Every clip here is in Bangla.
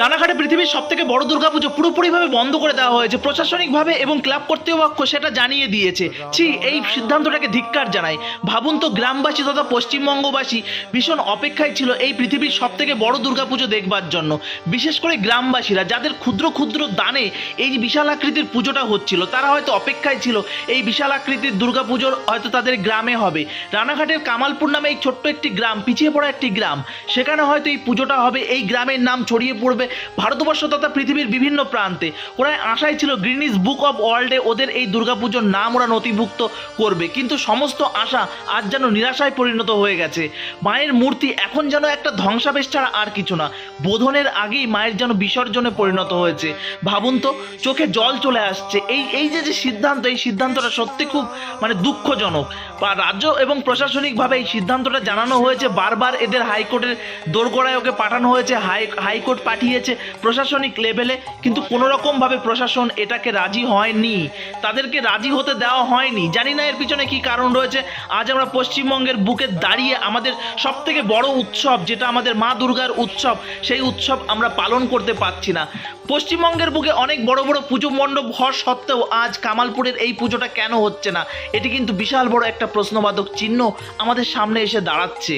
রানাঘাটে পৃথিবীর সব থেকে বড় দুর্গাপুজো পুরোপুরিভাবে বন্ধ করে দেওয়া হয়েছে। প্রশাসনিকভাবে এবং ক্লাব কর্তৃপক্ষ সেটা জানিয়ে দিয়েছে। ছি, এই সিদ্ধান্তটাকে ধিক্কার জানায়। ভাবুন তো, গ্রামবাসী তথা পশ্চিমবঙ্গবাসী ভীষণ অপেক্ষায় ছিল এই পৃথিবীর সব থেকে বড় দুর্গাপুজো দেখবার জন্য। বিশেষ করে গ্রামবাসীরা, যাদের ক্ষুদ্র ক্ষুদ্র দানে এই বিশাল আকৃতির পুজোটা হচ্ছিল, তারা হয়তো অপেক্ষায় ছিল এই বিশাল আকৃতির দুর্গাপুজোর হয়তো তাদের গ্রামে হবে। রানাঘাটের কামালপুর নামে এই ছোট্ট একটি গ্রাম, পিছিয়ে পড়া একটি গ্রাম, সেখানে হয়তো এই পুজোটা হবে। এই গ্রামের নাম ছড়িয়ে পড়বে ভারতবর্ষ তথা পৃথিবীর বিভিন্ন প্রান্তে। ওরা আশায় ছিল গ্রিনিস বুক অফ ওয়ার্ল্ডে ওদের এই দুর্গাপুজোর নাম ওরা নথিভুক্ত করবে। কিন্তু সমস্ত আশা আজ যেন নিরাশায় পরিণত হয়ে গেছে। মায়ের মূর্তি এখন যেন একটা ধ্বংসাবেশ ছাড়া আর কিছু না। বোধনের আগেই মায়ের যেন বিসর্জনে পরিণত হয়েছে। ভাবুন তো, চোখে জল চলে আসছে। এই এই যে যে সিদ্ধান্ত, এই সিদ্ধান্তটা সত্যি খুব মানে দুঃখজনক। বা রাজ্য এবং প্রশাসনিকভাবে এই সিদ্ধান্তটা জানানো হয়েছে বারবার। এদের হাইকোর্টের দোরগোড়ায় ওকে পাঠানো হয়েছে। হাই, হাইকোর্ট পাঠিয়েছে প্রশাসনিক লেভেলে, কিন্তু কোনো রকমভাবে প্রশাসন এটাকে রাজি হয়নি। তাদেরকে রাজি হতে দেওয়া হয়নি। জানি না এর পিছনে কি কারণ রয়েছে। আজ আমরা পশ্চিমবঙ্গের বুকে দাঁড়িয়ে আমাদের সব থেকে বড় উৎসব, যেটা আমাদের মা দুর্গার উৎসব, সেই উৎসব আমরা পালন করতে পারছি না। পশ্চিমবঙ্গের বুকে অনেক বড় বড় পুজো মণ্ডপ হওয়ার সত্ত্বেও আজ কামালপুরের এই পুজোটা কেন হচ্ছে না? এটি কিন্তু বিশাল বড় একটা প্রশ্নবাদক চিহ্ন আমাদের সামনে এসে দাঁড়াচ্ছে।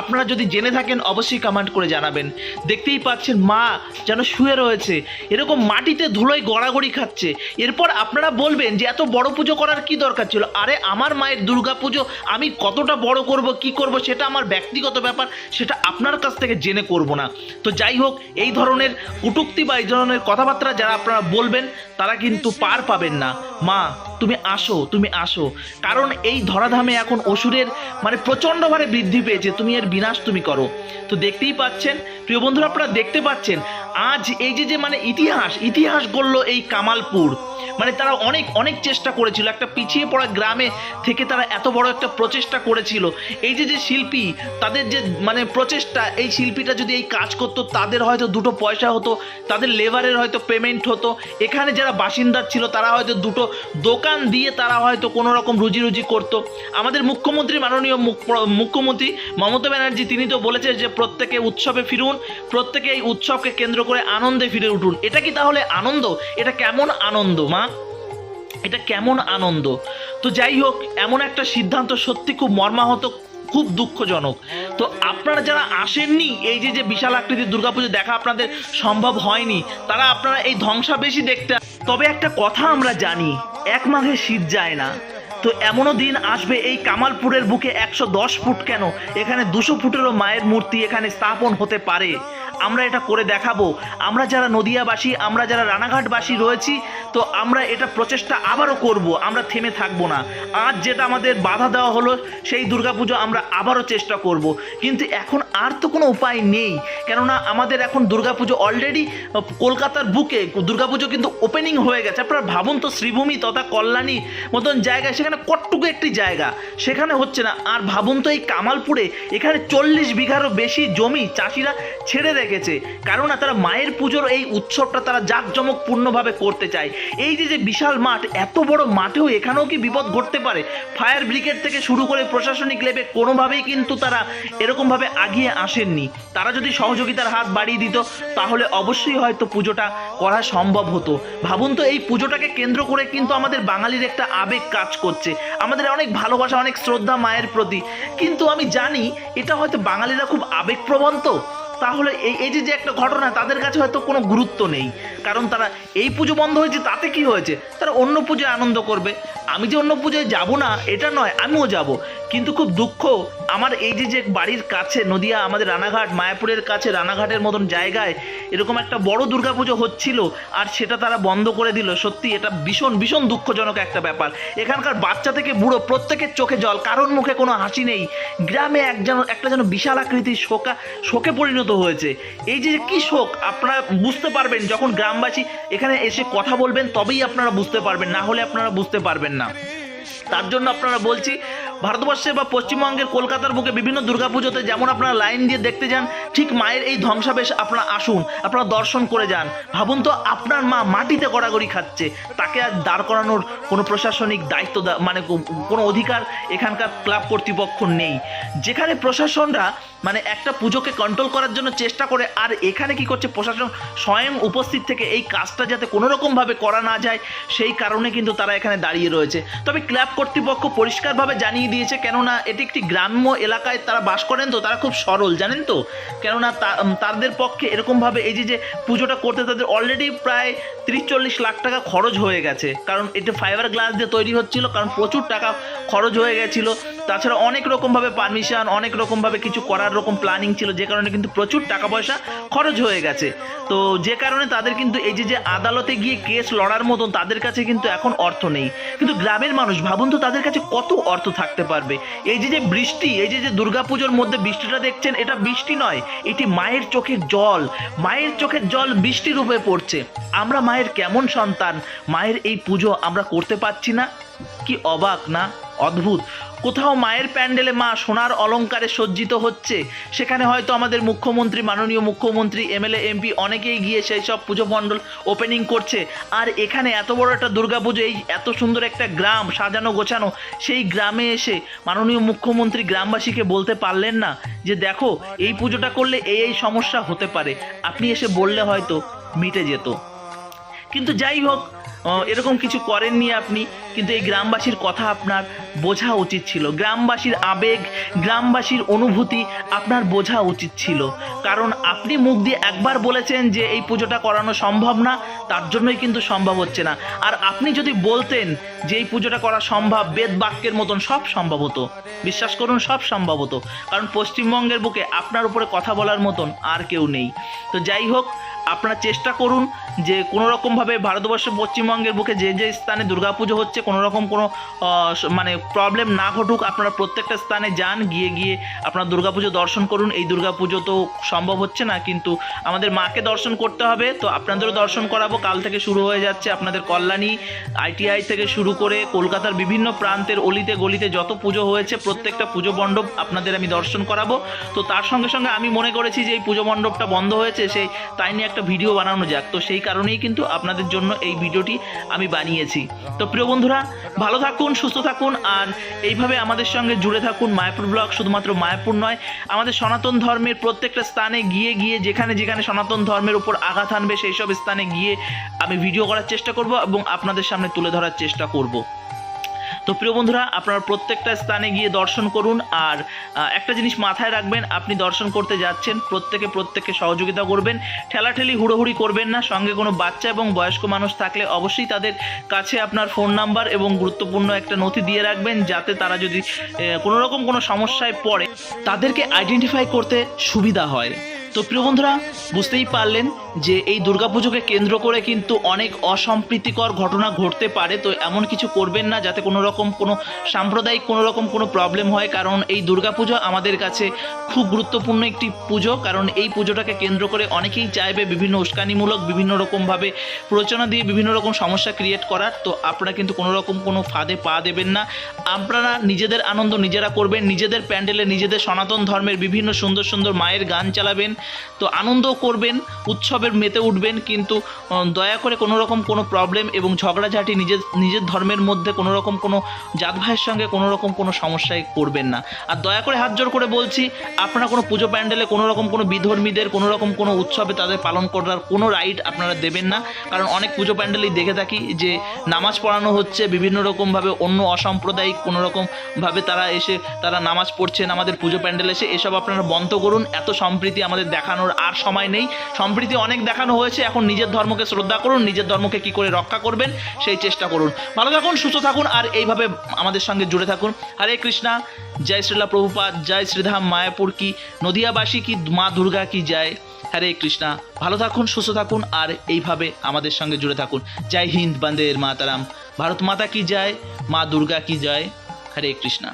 আপনারা যদি জেনে থাকেন, অবশ্যই কমেন্ট করে জানাবেন। দেখতেই পাচ্ছেন মা যেন শুয়ে রয়েছে। এরকম মাটিতে ধুলোয় গড়াগড়ি খাচ্ছে। এরপর আপনারা বলবেন যে, এত বড় পুজো করার কি দরকার ছিল? আরে, আমার মায়ের দুর্গা পুজো আমি কতটা বড় করব, কি করব, সেটা আমার ব্যক্তিগত ব্যাপার, সেটা আপনার কাছ থেকে জেনে করব না। তো যাই হোক, এই ধরনের কটূক্তি বা এই ধরনের কথাবার্তা যারা আপনারা বলবেন, তারা কিন্তু পার পাবেন না। মা, তুমি আসো তুমি আসো। কারণ এই ধরাধামে এখন অসুরের মানে প্রচণ্ডভাবে বৃদ্ধি পেয়েছে। তুমি এর বিনাশ তুমি করো। তো দেখতেই পাচ্ছেন প্রিয় বন্ধুরা আপনারা দেখতে পাচ্ছেন আজ এই যে যে মানে ইতিহাস ইতিহাস গড়ল এই কামালপুর। মানে তারা অনেক অনেক চেষ্টা করেছিল। একটা পিছিয়ে পড়া গ্রামে থেকে তারা এত বড় একটা প্রচেষ্টা করেছিল। এই যে যে শিল্পী, তাদের যে মানে প্রচেষ্টা, এই শিল্পীটা যদি এই কাজ করতো, তাদের হয়তো দুটো পয়সা হতো, তাদের লেবারের হয়তো পেমেন্ট হতো। এখানে যারা বাসিন্দার ছিল, তারা হয়তো দুটো দোকান দিয়ে তারা হয়তো কোনো রকম রুজি রুজি করতো। আমাদের মুখ্যমন্ত্রী, মাননীয় মুখ- মুখ্যমন্ত্রী মমতা ব্যানার্জি, তিনি তো বলেছে যে প্রত্যেকে উৎসবে ফিরুন, প্রত্যেকে এই উৎসবকে কেন্দ্র করে আনন্দে ফিরে উঠুন। এটা কি তাহলে আনন্দ? এটা কেমন আনন্দ, মা? এটা কেমন আনন্দ? তো যাই হোক, এমন একটা সিদ্ধান্ত সত্যি খুব মর্মাহত, খুব দুঃখজনক। তো আপনারা যারা আসেননি, এই যে যে বিশাল আকৃতির দুর্গাপুজো দেখা আপনাদের সম্ভব হয়নি, তারা আপনারা এই ধ্বংসাবেশই দেখতে তবে একটা কথা আমরা জানি, এক মাঘে শীত যায় না। তো এমনও দিন আসবে এই কামালপুরের বুকে একশো দশ ফুট কেন? এখানে দুশো ফুটেরও মায়ের মূর্তি এখানে স্থাপন হতে পারে। আমরা এটা করে দেখাবো। আমরা যারা নদিয়াবাসী, আমরা যারা রানাঘাটবাসী রয়েছি, তো আমরা এটা প্রচেষ্টা আবারও করব। আমরা থেমে থাকব না। আজ যেটা আমাদের বাধা দেওয়া হলো, সেই দুর্গাপুজো আমরা আবারও চেষ্টা করব। কিন্তু এখন আর তো কোনো উপায় নেই। কেননা আমাদের এখন দুর্গাপুজো অলরেডি কলকাতার বুকে। দুর্গাপুজো কিন্তু ওপেনিং হয়ে গেছে। আপনারা ভাবুন তো, শ্রীভূমি তথা কল্যাণী মতন জায়গায়, সেখানে কটটুকু একটি জায়গা। সেখানে হচ্ছে না। আর ভাবুন তো, এই কামালপুরে এখানে চল্লিশ বিঘারও বেশি জমি চাষিরা ছেড়ে রেখেছে। কেননা তারা মায়ের পুজোর এই উৎসবটা তারা জাঁকজমকপূর্ণভাবে করতে চায়। এই যে যে বিশাল মাঠ, এত বড় মাঠেও এখানেও কি বিপদ ঘটতে পারে? ফায়ার ব্রিগেড থেকে শুরু করে প্রশাসনিক লেভে কোনোভাবেই কিন্তু তারা এরকমভাবে আগিয়ে আসেননি। তারা যদি সহযোগিতার হাত বাড়িয়ে দিত, তাহলে অবশ্যই হয়তো পুজোটা করা সম্ভব হতো। ভাবুন তো, এই পুজোটাকে কেন্দ্র করে কিন্তু আমাদের বাঙালির একটা আবেগ কাজ করছে। আমাদের অনেক ভালোবাসা, অনেক শ্রদ্ধা মায়ের প্রতি। কিন্তু আমি জানি, এটা হয়তো বাঙালিরা খুব আবেগপ্রবণ তো। তাহলে এই যে যে একটা ঘটনা তাদের কাছে হয়তো কোনো গুরুত্ব নেই। কারণ তারা এই পুজো বন্ধ হয়েছে, তাতে কি হয়েছে? তারা অন্য পুজোয় আনন্দ করবে। আমি যে অন্য পুজোয় যাব না, এটা নয়, আমিও যাব। কিন্তু খুব দুঃখ, আমার এই যে যে বাড়ির কাছে, নদিয়া, আমাদের রানাঘাট, মায়াপুরের কাছে, রানাঘাটের মতন জায়গায় এরকম একটা বড় দুর্গাপুজো হচ্ছিল, আর সেটা তারা বন্ধ করে দিল। সত্যি, এটা ভীষণ ভীষণ দুঃখজনক একটা ব্যাপার। এখানকার বাচ্চা থেকে বুড়ো, প্রত্যেকের চোখে জল, কারোর মুখে কোনো হাসি নেই। গ্রামে এক যেন, একটা যেন বিশাল আকৃতির শোকা, শোকে পরিণত হয়েছে। এই যে কি শোক, আপনারা বুঝতে পারবেন, যখন গ্রামবাসী এখানে এসে কথা বলবেন, তবেই আপনারা বুঝতে পারবেন, না হলে আপনারা বুঝতে পারবেন না। তার জন্য আপনারা বলছি ভারতবর্ষে বা পশ্চিমবঙ্গের কলকাতার বুকে বিভিন্ন দুর্গাপুজোতে যেমন আপনারা লাইন দিয়ে দেখতে যান, ঠিক মায়ের এই ধ্বংসাবেশ আপনারা আসুন, আপনারা দর্শন করে যান। ভাবুন তো আপনার মা মাটিতে গড়াগড়ি খাচ্ছে, তাকে আর দাঁড় করানোর কোনো প্রশাসনিক দায়িত্ব মানে কোনো অধিকার এখানকার ক্লাব কর্তৃপক্ষ নেই। যেখানে প্রশাসনরা মানে একটা পুজোকে কন্ট্রোল করার জন্য চেষ্টা করে, আর এখানে কি করছে, প্রশাসন স্বয়ং উপস্থিত থেকে এই কাজটা যাতে কোনো রকমভাবে করা না যায়, সেই কারণে কিন্তু তারা এখানে দাঁড়িয়ে রয়েছে। তবে ক্লাব কর্তৃপক্ষ পরিষ্কারভাবে জানিয়ে দিয়েছে, কেননা এটি একটি গ্রাম্য এলাকায় তারা বাস করেন তো, তারা খুব সরল, জানেন তো? কেননা তাদের পক্ষে এরকমভাবে এই যে যে পুজোটা করতে তাদের অলরেডি প্রায় তিরিশ চল্লিশ লাখ টাকা খরচ হয়ে গেছে। কারণ এটা ফাইবার গ্লাস দিয়ে তৈরি হচ্ছিল, কারণ প্রচুর টাকা খরচ হয়ে গেছিল। তাছাড়া অনেক রকমভাবে পারমিশন অনেক রকমভাবে কিছু করার রকম প্ল্যানিং ছিল, যে কারণে কিন্তু প্রচুর টাকা পয়সা খরচ হয়ে গেছে। তো যে কারণে তাদের কিন্তু এই যে যে আদালতে গিয়ে কেস লড়ার মতন তাদের কাছে কিন্তু এখন অর্থ নেই। কিন্তু গ্রামের মানুষ, ভাবুন তো তাদের কাছে কত অর্থ থাকতে পারবে। এই যে যে বৃষ্টি, এই যে যে দুর্গাপুজোর মধ্যে বৃষ্টিটা দেখছেন, এটা বৃষ্টি নয়, এটি মায়ের চোখের জল। মায়ের চোখের জল বৃষ্টি রূপে পড়ছে। আমরা মায়ের কেমন সন্তান? মায়ের এই পুজো আমরা করতে পারছি না? কি অবাক না? অদ্ভুত। কোথাও মায়ের প্যান্ডেলে মা সোনার অলংকারে সজ্জিত হচ্ছে। সেখানে হয়তো আমাদের মুখ্যমন্ত্রী, মাননীয় মুখ্যমন্ত্রী, এমএলএ, এমপি অনেকেই গিয়ে সেই সব পুজো মণ্ডল ওপেনিং করছে। আর এখানে এত বড় একটা দুর্গাপুজো, এই এত সুন্দর একটা গ্রাম সাজানো গোছানো, সেই গ্রামে এসে মাননীয় মুখ্যমন্ত্রী গ্রামবাসীকে বলতে পারলেন না যে, দেখো, এই পুজোটা করলে এই এই সমস্যা হতে পারে। আপনি এসে বললে হয়তো মিটে যেত। কিন্তু যাই হোক এরকম কিছু করেননি আপনি, কিন্তু এই গ্রামবাসীর কথা আপনার বোঝা উচিত ছিল। গ্রামবাসীর আবেগ, গ্রামবাসীর অনুভূতি আপনার বোঝা উচিত ছিল। কারণ আপনি মুখ দিয়ে একবার বলেছেন যে এই পুজোটা করানো সম্ভব না, তার জন্যই কিন্তু সম্ভব হচ্ছে না। আর আপনি যদি বলতেন যে এই পুজোটা করা সম্ভব, বেদ বাক্যের মতন সব সম্ভব হতো। বিশ্বাস করুন, সব সম্ভব হতো। কারণ পশ্চিমবঙ্গের বুকে আপনার উপরে কথা বলার মতন আর কেউ নেই। তো যাই হোক আপনারা চেষ্টা করুন যে কোনো রকমভাবে ভারতবর্ষ পশ্চিমবঙ্গের বুকে যে যে স্থানে দুর্গাপুজো হচ্ছে কোনো রকম কোনো মানে প্রবলেম না ঘটুক, আপনারা প্রত্যেকটা স্থানে যান, গিয়ে গিয়ে আপনারা দুর্গাপুজো দর্শন করুন। এই দুর্গাপুজো তো সম্ভব হচ্ছে না, কিন্তু আমাদের মাকে দর্শন করতে হবে। তো আপনাদেরও দর্শন করাবো, কাল থেকে শুরু হয়ে যাচ্ছে আপনাদের কল্যাণী। আইটিআই থেকে শুরু করে কলকাতার বিভিন্ন প্রান্তের অলিতে গলিতে যত পুজো হয়েছে, প্রত্যেকটা পুজো মণ্ডপ আপনাদের আমি দর্শন করাবো। তো তার সঙ্গে সঙ্গে আমি মনে করেছি যে এই পুজো মণ্ডপটা বন্ধ হয়েছে, সেই তাই নিয়ে একটা ভিডিও বানানো যাক। তো সেই কারণেই কিন্তু আপনাদের জন্য এই ভিডিওটি আমি বানিয়েছি। তো প্রিয় বন্ধুরা, ভালো থাকুন, সুস্থ থাকুন, আর এইভাবে আমাদের সঙ্গে জুড়ে থাকুন মায়াপুর ব্লগ, শুধুমাত্র মায়াপুর নয়, আমাদের সনাতন ধর্মের প্রত্যেকটা স্থানে গিয়ে গিয়ে যেখানে যেখানে সনাতন ধর্মের উপর আঘাত আনবে, সেই সব স্থানে গিয়ে আমি ভিডিও করার চেষ্টা করব এবং আপনাদের সামনে তুলে ধরার চেষ্টা করব। তো প্রিয় বন্ধুরা আপনারা প্রত্যেকটা স্থানে গিয়ে দর্শন করুন আর একটা জিনিস মাথায় রাখবেন আপনি দর্শন করতে যাচ্ছেন প্রত্যেকে প্রত্যেককে সহযোগিতা করবেন ঠেলাঠেলি হুড়োহুড়ি করবেন না সঙ্গে কোনো বাচ্চা এবং বয়স্ক মানুষ থাকলে অবশ্যই তাদের কাছে আপনার ফোন নাম্বার এবং গুরুত্বপূর্ণ একটা নথি দিয়ে রাখবেন যাতে তারা যদি আহ, কোনো রকম কোনো সমস্যায় পড়ে তাদেরকে আইডেন্টিফাই করতে সুবিধা হয়। তো প্রিয় বন্ধুরা, বুঝতেই পারলেন যে এই দুর্গাপুজোকে কেন্দ্র করে কিন্তু অনেক অসম্প্রীতিকর ঘটনা ঘটতে পারে। তো এমন কিছু করবেন না যাতে কোনো রকম কোনো সাম্প্রদায়িক কোনো রকম কোনো প্রবলেম হয়, কারণ এই দুর্গাপুজো আমাদের কাছে খুব গুরুত্বপূর্ণ একটি পুজো। কারণ এই পুজোটাকে কেন্দ্র করে অনেকেই চাইবে বিভিন্ন উস্কানিমূলক, বিভিন্ন রকমভাবে প্রচনা দিয়ে বিভিন্ন রকম সমস্যা ক্রিয়েট করার। তো আপনারা কিন্তু কোনো রকম কোনো ফাঁদে পা দেবেন না। আপনারা নিজেদের আনন্দ নিজেরা করবেন, নিজেদের প্যান্ডেলে নিজেদের সনাতন ধর্মের বিভিন্ন সুন্দর সুন্দর মায়ের গান চালাবেন। তো আনন্দ করবেন, উৎসবের মেতে উঠবেন, কিন্তু দয়া করে কোনো রকম কোনো প্রবলেম এবং ঝগড়াঝাটি নিজের নিজের ধর্মের মধ্যে কোনো রকম কোনো জাত ভাইয়ের সঙ্গে কোনো রকম কোনো সমস্যায় করবেন না। আর দয়া করে হাত জোর করে বলছি, আপনারা কোনো পুজো প্যান্ডেলে কোনো রকম কোনো বিধর্মীদের, কোনো রকম কোনো উৎসবে তাদের পালন করার কোনো রাইট আপনারা দেবেন না। কারণ অনেক পুজো প্যান্ডেলেই দেখে থাকি যে, নামাজ পড়ানো হচ্ছে, বিভিন্ন রকমভাবে অন্য অসাম্প্রদায়িক কোনো রকমভাবে তারা এসে, তারা নামাজ পড়ছেন, আমাদের পুজো প্যান্ডেলে এসে, এসব আপনারা বন্ধ করুন। এত সম্প্রীতি আমাদের দেখানোর আর সময় নেই। সম্প্রীতি অনেক দেখানো হয়েছে, এখন নিজের ধর্মকে শ্রদ্ধা করুন, নিজের ধর্মকে কি করে রক্ষা করবেন, সেই চেষ্টা করুন। ভালো থাকুন, সুস্থ থাকুন, আর এইভাবে আমাদের সঙ্গে জুড়ে থাকুন। হরে কৃষ্ণা, জয় শ্রীলা প্রভুপাত জয় শ্রীধাম মায়াপুর কি, নদিয়াবাসী কি, মা দুর্গা কি জয়। হরে কৃষ্ণা, ভালো থাকুন, সুস্থ থাকুন, আর এইভাবে আমাদের সঙ্গে জুড়ে থাকুন। জয় হিন্দ বন্দের মাতারাম, ভারত মাতা কি জয়, মা দুর্গা কি জয়। হরে কৃষ্ণা।